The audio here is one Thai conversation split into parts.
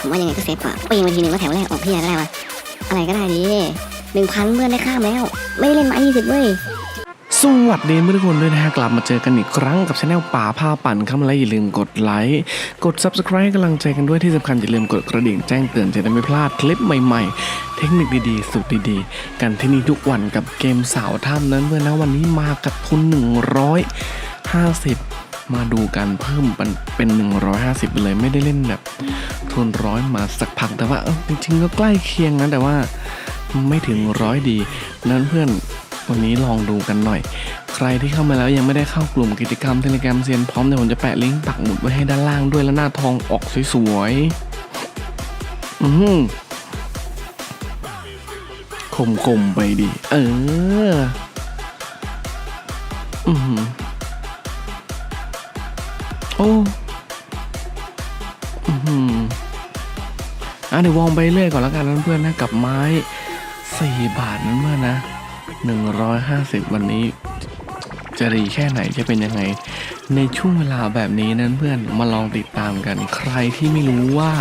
ผมว่ายังไงก็เซฟกว่าปีนมาทีหนึ่งก็แถวแรกออกพี่อะไรก็ได้วะอะไรก็ได้ดิหนึ่งพันเพื่อนได้ข้ามแล้ว ไม่ได้เล่นไม้ยี่สิบเว้ยสวัสดีเพื่อนทุกคนด้วยนะฮะกลับมาเจอกันอีกครั้งกับช anel ป่าผ้าปั่นครับและอย่าลืมกดไลค์กด subscribe กำลังใจกันด้วยที่สำคัญอย่าลืมกดกระดิ่งแจ้งเตือนจะได้ไม่พลาดคลิปใหม่ๆ เทคนิคดีๆ สูตรดีๆ กันที่นี่ทุกวันกับเกมสาวถ้ำนั้นเพื่อนนะวันนี้มากับทุน 150 มาดูกันเพิ่มเป็น 150ไปเลยไม่ได้เล่นแบบทุนร้อยมาสักพักแต่ว่าเอ้าจริงๆก็ใกล้เคียงนะแต่ว่าไม่ถึงร้อยดีนั้นเพื่อนวันนี้ลองดูกันหน่อย ใครที่เข้ามาแล้วยังไม่ได้เข้ากลุ่มกิจกรรมเทเลกรมเซียนพร้อมเดี๋ยวผมจะแปะลิงก์ปักหมุดไว้ให้ด้านล่างด้วยแล้วหน้าทองออกสวยๆอือหือคมๆไปดิเออ อือหือ โอ้อือหืออะเดี๋ยววองไปเรื่อยก่อนแล้วกันนะเพื่อนนะกับไม้สี่บาทนั้นเพื่อนนะหนึ่งร้อยห้าสิบวันนี้ จะดีแค่ไหนจะเป็นยังไง ในช่วงเวลาแบบนี้นั้นเพื่อนมาลองติดตามกัน ใครที่ไม่รู้ว่า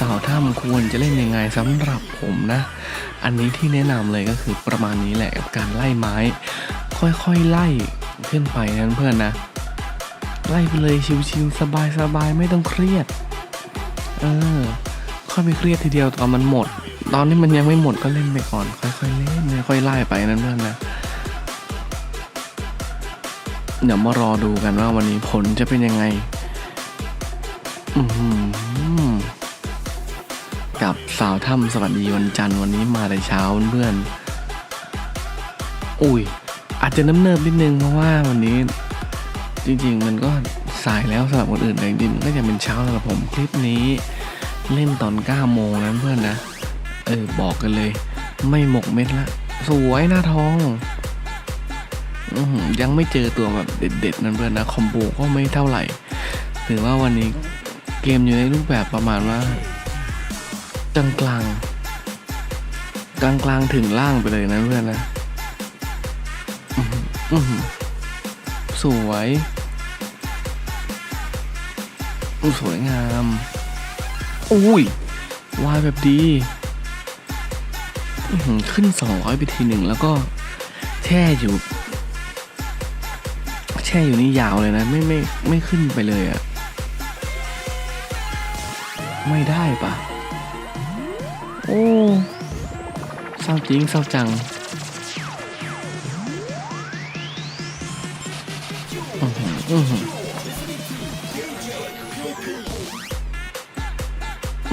สาวถ้ำควรจะเล่นยังไงสำหรับผมนะ อันนี้ที่แนะนำเลยก็คือประมาณนี้แหละกับการไล่ไม้ ค่อยๆไล่ขึ้นไปนั้นเพื่อนนะ ไล่ไปเลยชิวๆสบายๆไม่ต้องเครียด เออ ค่อยไปเครียดทีเดียวตอนมันหมด ตอนนี้มันยังไม่หมดก็เล่นไปก่อน ค่อยๆเล่นค่อยไล่ไปนั่นเพื่อนนะเดี๋ยวมารอดูกันว่าวันนี้ผลจะเป็นยังไง อือหือกับสาวถ้ำสวัสดีวันจันทร์วันนี้มาแต่เช้าเพื่อนอุ้ยอาจจะน้ำเนิบนิดนึงเพราะว่าวันนี้ จริงๆ มันก็สายแล้วสำหรับคนอื่นแต่จริงๆมันก็จะเป็นเช้าสำหรับผมคลิปนี้ เล่นตอน9โมงนั้นเพื่อนนะ เออบอกกันเลย ไม่หมกเม็ดละ สวยหน้าทองอยังไม่เจอตัวแบบเด็ดๆนั่นเพื่อนนะคอมโบก็ไม่เท่าไหร่ถือว่าวันนี้เกมอยู่ในรูปแบบประมาณว่ากลางกลางกลางกลางถึงล่างไปเลยนะเพื่อนนะสวย อู้สวยงามอุ้ยวายแบบดีอื้อหือขึ้น 200 ไปทีหนึ่งแล้วก็แช่อยู่ แช่อยู่นี่ยาวเลยนะ ไม่ไม่ไม่ขึ้นไปเลยอะไม่ได้ปะโอ้เศร้าจริงเศร้าจังอื้อหืออื้อหือ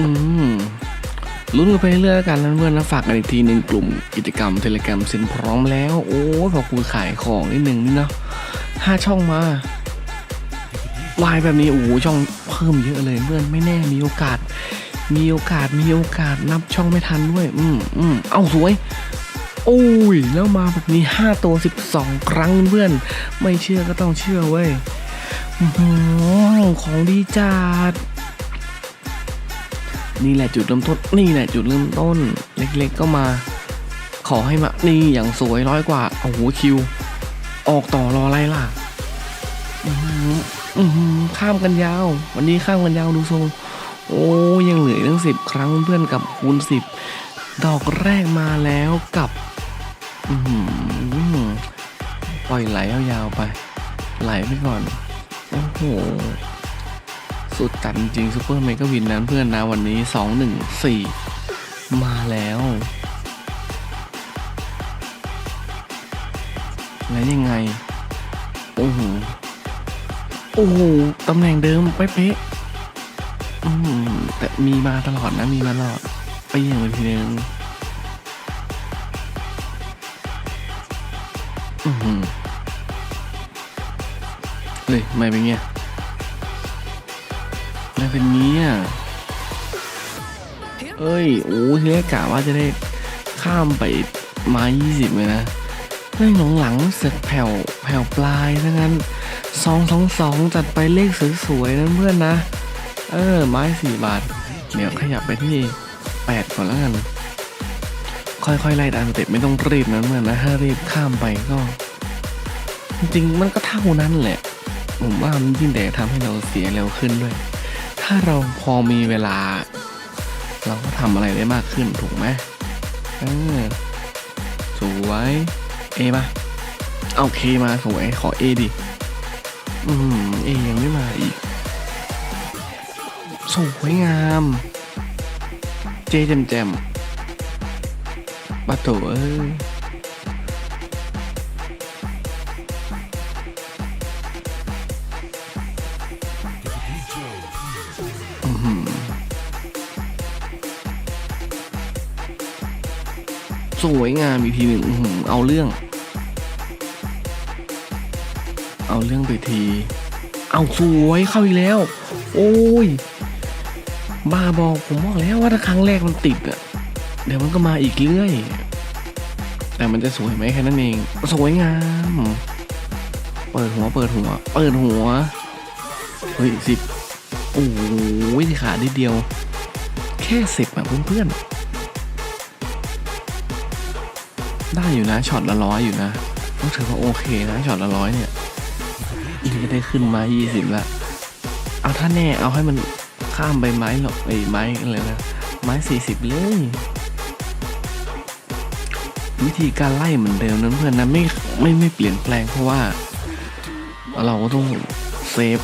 อืมลุ้นกันไปเรื่อยๆกันแล้วเพื่อนนะฝากกันอีกทีหนึ่งกลุ่มกิจกรรมเทเลกรมเซ็นพร้อมแล้ว โอ้พอคุณขายของนิดนึงนี่เนาะห้าช่องมาวายแบบนี้โอ้โหช่องเพิ่มเยอะเลยเพื่อนไม่แน่มีโอกาส มีโอกาสมีโอกาสนับช่องไม่ทันด้วย อืมอืมเอ้าสวยโอ้ยแล้วมาแบบนี้ห้าตัวสิบสองครั้งเพื่อน ไม่เชื่อก็ต้องเชื่อเว้ยของดีจัด นี่แหละจุดเริ่มต้น นี่แหละจุดเริ่มต้น เล็กๆก็มา ขอให้มา นี่อย่างสวยร้อยกว่า โอ้โหคิว ออกต่อรออะไรล่ะ อือหืออือหือข้ามกันยาว วันนี้ข้ามกันยาวดูทรง โอ้ยังเหลืออีกตั้งสิบครั้งเพื่อนกับคูณสิบดอกแรกมาแล้วกับ อือหือปล่อยไหลยาวๆไป ไหลไปก่อน โอ้โห สุดจัดจริงซูเปอร์เมกาวินนั้นเพื่อนนะวันนี้สองหนึ่งสี่มาแล้ว แล้วยังไง โอ้โห โอ้โห ตำแหน่งเดิมเป๊ะอืมแต่มีมาตลอดนะ มีมาตลอด ไปอย่างไปทีนึงอือหือเฮ้ยไม่เป็นเงี้ย เป็นเงี้ยเอ้ย โอ้ทีแรกกะว่าจะได้ข้ามไปมา20เลยนะเรื่งหลังๆเสกแผ่วแผ่วปลายซะงั้นสองสองสองจัดไปเลขสวยๆนั่นเพื่อนนะ เออ ไม้สี่บาท เดี๋ยวขยับไปที่แปดก่อนแล้วกัน ค่อยๆไล่ตามเต็ปไม่ต้องรีบนะเพื่อนนะ ถ้ารีบข้ามไปก็ จริงๆมันก็เท่านั้นแหละ ผมว่ามันยิ่งแต่ทำให้เราเสียเร็วขึ้นด้วย ถ้าเราพอมีเวลา เราก็ทำอะไรได้มากขึ้นถูกไหมเออสวยเอป่ะเอาเคมาสวยขอเอดิ อืมเอยังไม่มาอีกสวยงาม เจแจมแจมบัตโตเอ้ย สวยงามอีกทีหนึ่งเอาเรื่อง เอาเรื่องไปที เอาสวยเข้าอีกแล้ว โอ้ยบ้าบอกผมบอกแล้วว่าถ้าครั้งแรกมันติดอะเดี๋ยวมันก็มาอีกเรื่อย แต่มันจะสวยไหมแค่นั้นเอง สวยงาม เปิดหัว เปิดหัว เปิดหัว เฮ้ยสิบโอ้ยขาดนิดเดียว แค่สิบอะเพื่อนๆ ได้อยู่นะช็อตละร้อยอยู่นะต้องถือว่าโอเคนะช็อตละร้อยเนี่ยอีกจะได้ขึ้นมายี่สิบละเอาถ้าแน่เอาให้มันข้ามไปไม้หรอกไอ้ไม้อะไรนะไม้สี่สิบเลย วิธีการไล่เหมือนเดิมนั้นเพื่อนนะไม่ไม่ไม่เปลี่ยนแปลงเพราะว่า เราก็ต้องเซฟ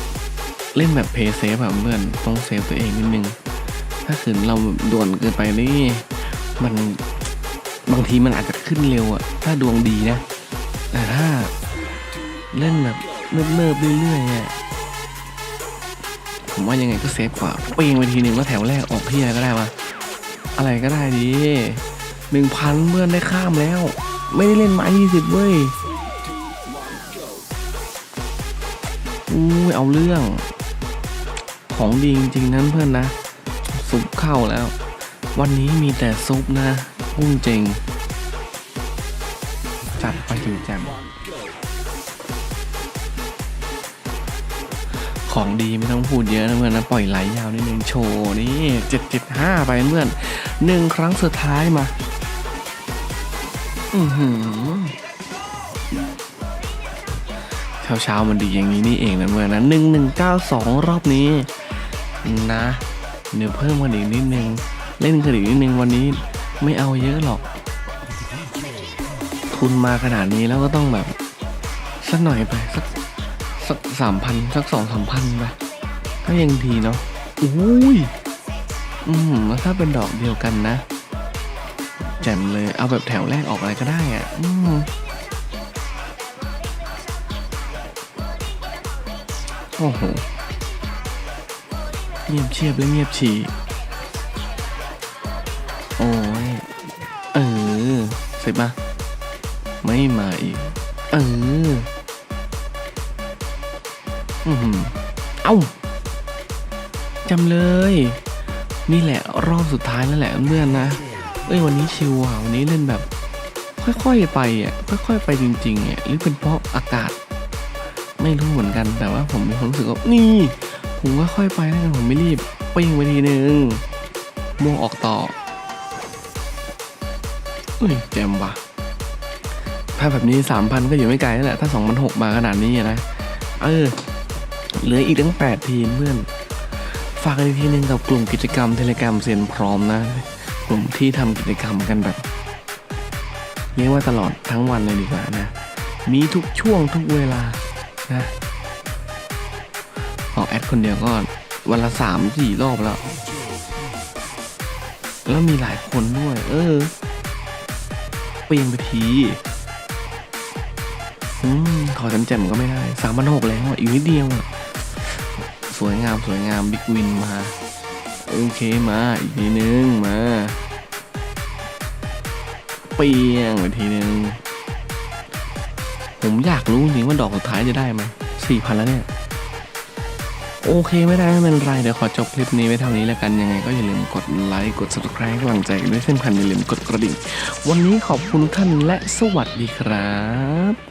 เล่นแบบเพย์เซฟอะเพื่อนต้องเซฟตัวเองนิดนึง ถ้าขืนเราด่วนเกินไปนี่มัน บางทีมันอาจจะขึ้นเร็วอะถ้าดวงดีนะ แต่ถ้าเล่นแบบเนิบๆเรื่อยๆอะผมว่ายังไงก็เซฟกว่าเปงไปทีหนึ่งแล้วแถวแรกออกที่อะไรก็ได้วะอะไรก็ได้ดีหนึ่งพันเมื่อนได้ข้ามแล้ว ไม่ได้เล่นไม้ยี่สิบเว้ยอู้ยเอาเรื่อง ของดีจริงๆนั้นเพื่อนนะ ซุปเข้าแล้ว วันนี้มีแต่ซุปนะ พุ่งจริงจัดไปอยู่แจมของดีไม่ต้องพูดเยอะนะเพื่อนนะปล่อยไหลยาวนิดนึงโชว์นี่เจ็ดเจ็ดห้าไปเพื่อนหนึ่งครั้งสุดท้ายมา อือหือเช้าเช้ามันดีอย่างนี้นี่เองนะเพื่อนนะหนึ่งหนึ่งเก้าสองรอบนี้ นะเดี๋ยวเพิ่มมาอีกนิดนึง เล่นกันอีกนิดนึงวันนี้ ไม่เอาเยอะหรอก ทุนมาขนาดนี้แล้วก็ต้องแบบ สักหน่อยไป สักสักสามพันสักสองสามพันไป ก็ยังดีเนาะอุ้ย อืมแล้วถ้าเป็นดอกเดียวกันนะ แจ่มเลยเอาแบบแถวแรกออกอะไรก็ได้อะ อืมโอ้โห เงียบเชียบและเงียบฉี่ โอ้ย เออเสร็จปะไม่มาอีก เออ อือหือเอ้าจำเลย นี่แหละรอบสุดท้ายแล้วแหละเพื่อนนะ เอ้ยวันนี้ชิวอะวันนี้เล่นแบบ ค่อยๆไปอะค่อยๆไปจริงๆอะหรือเป็นเพราะอากาศ ไม่รู้เหมือนกันแต่ว่าผมมีความรู้สึกว่านี่ ผมค่อยไปแล้วกันผมไม่รีบปิ้งไปทีนึงม่วงออกต่อ อุ้ยแจมว่ะถ้าแบบนี้สามพันก็อยู่ไม่ไกลแล้วแหละ ถ้าสองพันหกมาขนาดนี้นะ เออ เหลืออีกตั้งแปดทีมเพื่อน ฝากกันอีกทีหนึงกับกลุ่มกิจกรรมเทเลกรมเซียนพร้อมนะ กลุ่มที่ทำกิจกรรมกันแบบเรียกว่าตลอดทั้งวันเลยดีกว่านะ มีทุกช่วงทุกเวลานะออกแอดคนเดียวก็วันละสามสี่รอบแล้ว แล้วมีหลายคนด้วย เออ ปลี่ยนไปทีอืมขอจำๆก็ไม่ได้สามพันหกแล้วอะอีกนิดเดียวอะสวยงามสวยงามบิ๊กวินมา โอเคมาอีกทีนึงมาเปียงไปทีนึงผมอยากรู้จริงว่าดอกสุดท้ายจะได้ไหมสี่พันแล้วเนี่ย โอเคไม่ได้ไม่เป็นไรเดี๋ยวขอจบคลิปนี้ไว้เท่านี้แล้วกันยังไงก็อย่าลืมกดไลค์กด subscribe กำลังใจกันด้วยเส้นพันอย่าลืมกดกระดิ่ง วันนี้ขอบคุณทุกท่านและสวัสดีครับ